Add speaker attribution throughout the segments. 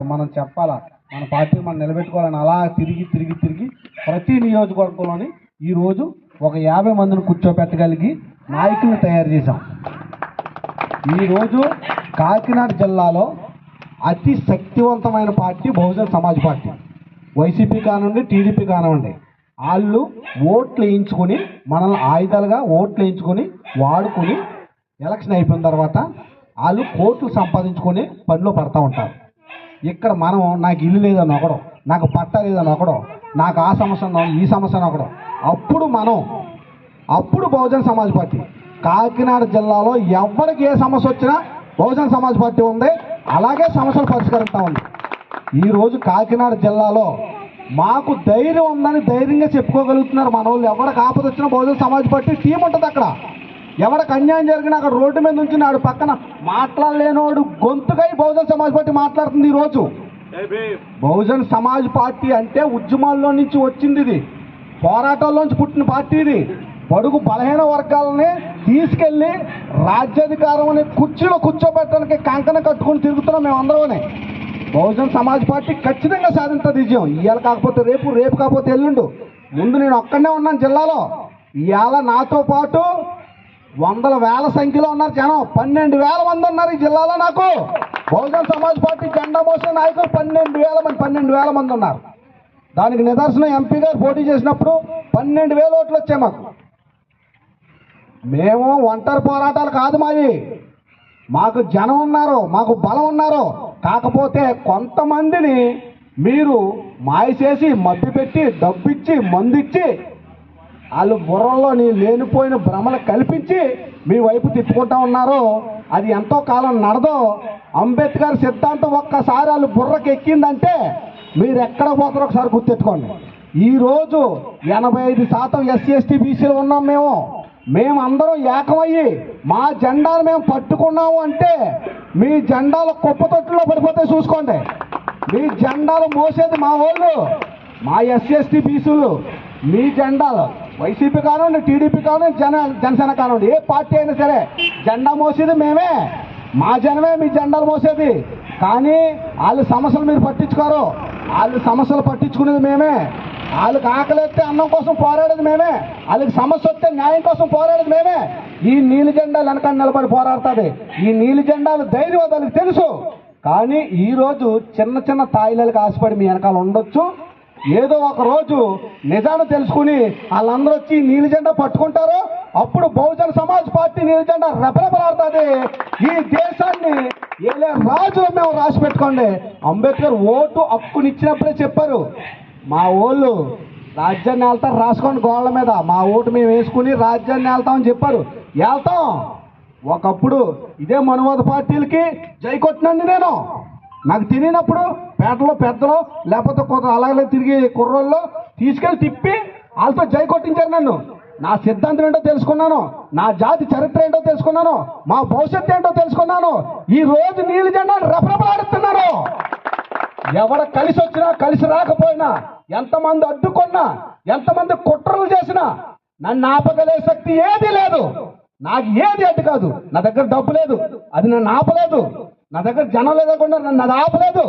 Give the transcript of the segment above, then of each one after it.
Speaker 1: మనం చెప్పాలా? మన పార్టీ మనం నిలబెట్టుకోవాలని అలా తిరిగి తిరిగి తిరిగి ప్రతి నియోజకవర్గంలోని ఈరోజు ఒక యాభై మందిని కూర్చోపెట్టగలిగి నాయకుల్ని తయారు చేశాం. ఈరోజు కాకినాడ జిల్లాలో అతి శక్తివంతమైన party Bahujan Samaj party. YCP కానివ్వండి టీడీపీ కానివ్వండి. వాళ్ళు ఓట్లు వేయించుకొని మనల్ని ఆయుధాలుగా ఓట్లు వేయించుకొని వాడుకొని ఎలక్షన్ అయిపోయిన తర్వాత వాళ్ళు కోట్లు సంపాదించుకొని పనిలో పడతా ఉంటారు. ఇక్కడ మనం నాకు ఇల్లు లేదని ఒకడం నాకు పట్ట లేదని ఒకడం నాకు ఆ సమస్య ఈ సమస్య అని ఒకడం అప్పుడు మనం అప్పుడు బహుజన్ సమాజ్ పార్టీ. కాకినాడ జిల్లాలో ఎవరికి ఏ సమస్య వచ్చినా బహుజన్ సమాజ్ పార్టీ ఉంది. అలాగే సమస్యలు పరిష్కరిస్తా ఉంది. ఈరోజు కాకినాడ జిల్లాలో మాకు ధైర్యం ఉందని ధైర్యంగా చెప్పుకోగలుగుతున్నారు మన వాళ్ళు ఎవరికి ఆపద వచ్చినా బహుజన్ సమాజ్ పార్టీ టీం ఉంటుంది అక్కడ. ఎవరికి అన్యాయం జరిగినా అక్కడ రోడ్డు మీద నుంచి నాడు పక్కన మాట్లాడలేనోడు గొంతుకై బహుజన్ సమాజ్ పార్టీ మాట్లాడుతుంది ఈరోజు. బహుజన్ సమాజ్ పార్టీ అంటే ఉద్యమాల్లో నుంచి వచ్చింది ఇది. పోరాటాల్లోంచి పుట్టిన పార్టీ ఇది. బడుగు బలహీన వర్గాలని తీసుకెళ్ళి రాజ్యాధికారం అనే కుర్చీలో కూర్చోబెట్టడానికి కంకణ కట్టుకొని తిరుగుతున్నాం మేమందరం బహుజన్ సమాజ్ పార్టీ ఖచ్చితంగా సాధించదు విజయం. ఇవాళ కాకపోతే రేపు రేపు కాకపోతే ఎల్లుండు. ముందు నేను ఒక్కడనే ఉన్నాను జిల్లాలో. ఇవాళ నాతో పాటు వందల వేల సంఖ్యలో ఉన్నారు జనం. పన్నెండు వేల మంది ఉన్నారు ఈ జిల్లాలో నాకు. బహుజన్ సమాజ్ పార్టీ జెండా మోసే నాయకులు పన్నెండు వేల మంది పన్నెండు వేల మంది ఉన్నారు. దానికి నిదర్శనం ఎంపీ గారు పోటీ చేసినప్పుడు పన్నెండు వేల ఓట్లు వచ్చాయి మాకు. మేము ఒంటరి పోరాటాలు కాదు మావి. మాకు జనం ఉన్నారు మాకు బలం ఉన్నారు. కాకపోతే కొంతమందిని మీరు మాయ చేసి మబ్బి పెట్టి డబ్బిచ్చి మందిచ్చి వాళ్ళు బుర్రలోని లేనిపోయిన భ్రమలు కల్పించి మీ వైపు తిప్పుకుంటా ఉన్నారు అది ఎంతో కాలం నడదో అంబేద్కర్ సిద్ధాంతం ఒక్కసారి వాళ్ళు బుర్రకి ఎక్కిందంటే మీరు ఎక్కడ పోతారో ఒకసారి గుర్తెట్టుకోండి. ఈరోజు ఎనభై ఐదు శాతం ఎస్సీ ఎస్టీ బీసీలు ఉన్నాం మేము. మేమందరం ఏకమయ్యి మా జెండాను మేము పట్టుకున్నాము అంటే మీ జెండాలు కుప్ప తొట్టులో పడిపోతే చూసుకోండి. మీ జెండాలు మోసేది మా వాళ్ళు మా ఎస్సీ ఎస్టీ బీసీలు. మీ జెండాలు వైసీపీ కానివ్వండి టీడీపీ కానివ్వండి జన జనసేన కానివ్వండి ఏ పార్టీ అయినా సరే జెండా మోసేది మేమే. మా జనమే మీ జెండాలు మోసేది. కానీ వాళ్ళ సమస్యలు మీరు పట్టించుకోరు. వాళ్ళ సమస్యలు పట్టించుకునేది మేమే. వాళ్ళకి ఆకలిస్తే అన్నం కోసం పోరాడేది మేమే. వాళ్ళకి సమస్య వస్తే న్యాయం కోసం పోరాడేది మేమే. ఈ నీలి జెండాలు వెనకాల నిలబడి పోరాడుతుంది. ఈ నీలి జెండాలు ధైర్యం వాళ్ళకి తెలుసు. కానీ ఈరోజు చిన్న చిన్న తాయిలకు ఆశపడి మీ వెనకాల ఉండొచ్చు. ఏదో ఒక రోజు నిజాన్ని తెలుసుకుని వాళ్ళందరూ వచ్చి నీలి జెండా పట్టుకుంటారు అప్పుడు బహుజన సమాజ్ పార్టీ నీలి జెండా రెపరెపలాడుతుంది. ఈ దేశాన్ని ఏలే రాజులు మేము రాసి పెట్టుకోండి. అంబేద్కర్ ఓటు హక్కునిచ్చినప్పుడే చెప్పారు. మా వాళ్ళు రాజ్యాన్ని వెళ్తారు రాసుకోండి గోళ్ళ మీద. మా ఓటు మేము వేసుకుని రాజ్యాన్ని వెళ్తామని చెప్పారు. వెళ్తాం ఒకప్పుడు ఇదే మనువాద పార్టీలకి జై కొట్టినండి నేను. నాకు తినినప్పుడు పేటలో పెద్దలో లేకపోతే కొంత అలాగే తిరిగి కుర్రోళ్ళు తీసుకెళ్ళి తిప్పి వాళ్ళతో జై కొట్టించారు నన్ను. నా సిద్ధాంతం ఏంటో తెలుసుకున్నాను నా జాతి చరిత్ర ఏంటో తెలుసుకున్నాను మా భవిష్యత్తు ఏంటో తెలుసుకున్నాను. ఈ రోజు నీళ్ళు జెండా రెపరెపలాడుతున్నారు. ఎవడ కలిసి వచ్చినా కలిసి రాకపోయినా ఎంతమంది అడ్డుకున్నా ఎంతమంది కుట్రలు చేసినా నన్ను ఆపగలే శక్తి ఏది లేదు. నాకు ఏది అడ్డు కాదు. నా దగ్గర డబ్బు లేదు. అది నన్ను ఆపలేదు. నా దగ్గర జనం లేకుండా నన్ను అది ఆపలేదు.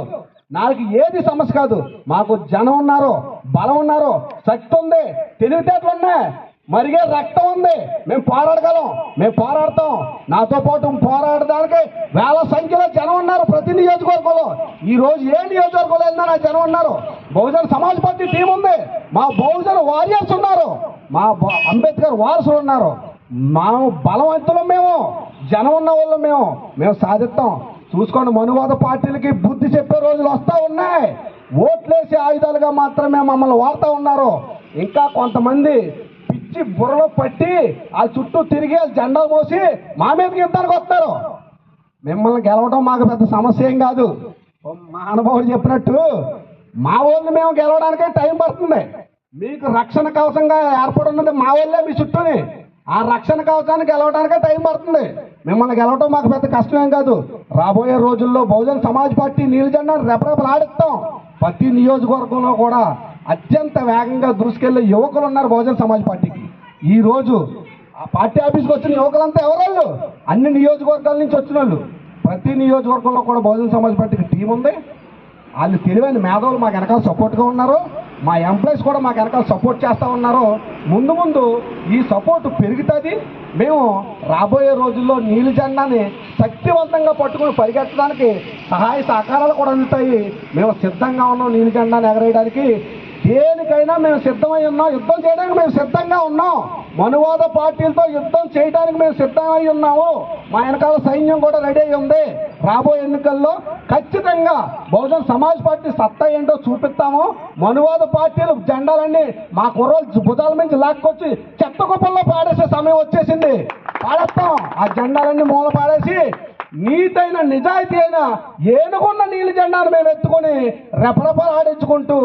Speaker 1: నాకు ఏది సమస్య కాదు. మాకు జనం ఉన్నారు బలం ఉన్నారు శక్తి ఉంది తెలివితేటలు ఉన్నాయి. మరిగే రక్తం ఉంది. మేము పోరాడగలం. మేము పోరాడతాం. నాతో పాటు పోరాడడానికి వేల సంఖ్యలో జనం ఉన్నారు ప్రతి నియోజకవర్గంలో. ఈ రోజు ఏ నియోజకవర్గంలో వెళ్ళినా నా జనం ఉన్నారు. బహుజన సమాజ్ పార్టీ టీం ఉంది. మా బహుజన వారియర్స్ ఉన్నారు. మా అంబేద్కర్ వారసులు ఉన్నారు. మా బలవంతులం మేము. జనం ఉన్న వాళ్ళు మేము. మేము సాధిస్తాం. చూసుకోండి మనువాద పార్టీలకి బుద్ధి చెప్పే రోజులు వస్తూ ఉన్నాయి. ఓట్లేసే ఆయుధాలుగా మాత్రమే మమ్మల్ని వాడుతూ ఉన్నారు. ఇంకా కొంతమంది పిచ్చి బుర్రలో పట్టి ఆ చుట్టూ తిరిగి వాళ్ళు జెండా మోసి మా మీదకి యుద్ధానికి వస్తారు మిమ్మల్ని గెలవడం మాకు పెద్ద సమస్య ఏం కాదు. మహానుభావుడు చెప్పినట్టు మా వాళ్ళు మేము గెలవడానికే టైం పడుతుంది. మీకు రక్షణ కవచంగా ఏర్పడి ఉన్నది మా వాళ్ళే మీ చుట్టూని. ఆ రక్షణ కవచాన్ని గెలవడానికే టైం పడుతుంది. మిమ్మల్ని గెలవటం మాకు పెద్ద కష్టమేం కాదు. రాబోయే రోజుల్లో బహుజన సమాజ్ పార్టీ నీలజెండా జెండా రెపరెపలాడిస్తాం ప్రతి నియోజకవర్గంలో కూడా అత్యంత వేగంగా దూసుకెళ్ళే యువకులు ఉన్నారు బహుజన సమాజ్ పార్టీకి. ఈ రోజు ఆ పార్టీ ఆఫీస్కి వచ్చిన యువకులంతా ఎవరోళ్ళు? అన్ని నియోజకవర్గాల నుంచి వచ్చిన వాళ్ళు. ప్రతి నియోజకవర్గంలో కూడా బహుజన సమాజ్ పార్టీకి టీం ఉంది. వాళ్ళు తెలివైన మేధావులు మాకు వెనకాల సపోర్ట్గా ఉన్నారు. మా ఎంప్లాయీస్ కూడా మాకు వెనకాల సపోర్ట్ చేస్తూ ఉన్నారు. ముందు ముందు ఈ సపోర్ట్ పెరుగుతుంది. మేము రాబోయే రోజుల్లో నీలి జెండాని శక్తివంతంగా పట్టుకుని పరిగెత్తడానికి సహాయ సహకారాలు కూడా అందుతాయి. మేము సిద్ధంగా ఉన్నాం నీలి జెండాని ఎగరేయడానికి. దేనికైనా మేము సిద్ధమై ఉన్నాం. యుద్ధం చేయడానికి మేము సిద్ధంగా ఉన్నాం. మనువాద పార్టీలతో యుద్ధం చేయడానికి మేము సిద్ధమై ఉన్నాము. మా వెనకాల సైన్యం కూడా రెడీ అయి ఉంది. రాబోయే ఎన్నికల్లో ఖచ్చితంగా బహుజన్ సమాజ్ పార్టీ సత్తా ఏంటో చూపిస్తాము. మనువాద పార్టీలు జెండాలన్నీ మా కుర్రోలు భుజాల నుంచి లాక్కొచ్చి చెత్త కుప్పల్లో పాడేసే సమయం వచ్చేసింది. పాడేస్తాం. ఆ జెండాలన్నీ మూల పాడేసి నీతైన నిజాయితీ అయిన ఏనుగున్న నీలి జెండాను మేము ఎత్తుకొని రెపరెపలు ఆడించుకుంటూ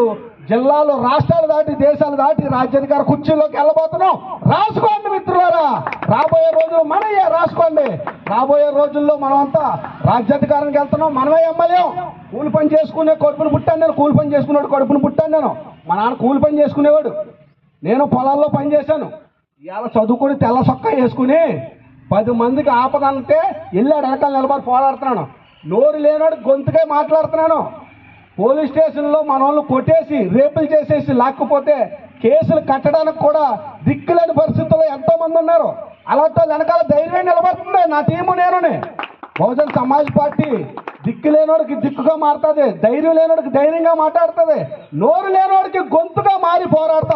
Speaker 1: జిల్లాలు రాష్ట్రాలు దాటి దేశాలు దాటి రాజ్యాధికార కుర్చీలోకి వెళ్ళబోతున్నాం. రాసుకోండి మిత్రులారా. రాబోయే రోజులు మనయ్యే రాసుకోండి. రాబోయే రోజుల్లో మనమంతా రాజ్యాధికారానికి వెళ్తున్నాం. మనమే ఎమ్మెల్యే. కూలి పని చేసుకునే కడుపును పుట్టాను నేను. కూలి పని చేసుకునేవాడు కడుపును పుట్టాను నేను. మా నాన్న కూలి పని చేసుకునేవాడు. నేను పొలాల్లో పని చేశాను. ఇవాళ చదువుకొని తెల్ల సొక్క వేసుకుని పది మందికి ఆపదంటే వెళ్ళాడు వెనకాల నిలబడి పోరాడుతున్నాను. నోరు లేనాడు గొంతుకే మాట్లాడుతున్నాను. పోలీస్ స్టేషన్లో మన వాళ్ళు కొట్టేసి రేపులు చేసేసి లాక్కుపోతే కేసులు కట్టడానికి కూడా దిక్కులేని పరిస్థితుల్లో ఎంతో మంది ఉన్నారు. అలాంటి వాళ్ళు వెనకాల ధైర్యం నిలబడుతుంది నా టీము నేనునే. బహుజన్ సమాజ్ పార్టీ దిక్కు లేనోడికి దిక్కుగా మారుతుంది ధైర్యం లేనోడికి ధైర్యంగా మాట్లాడుతుంది నోరు లేనోడికి గొంతుగా మారి పోరాడతాం.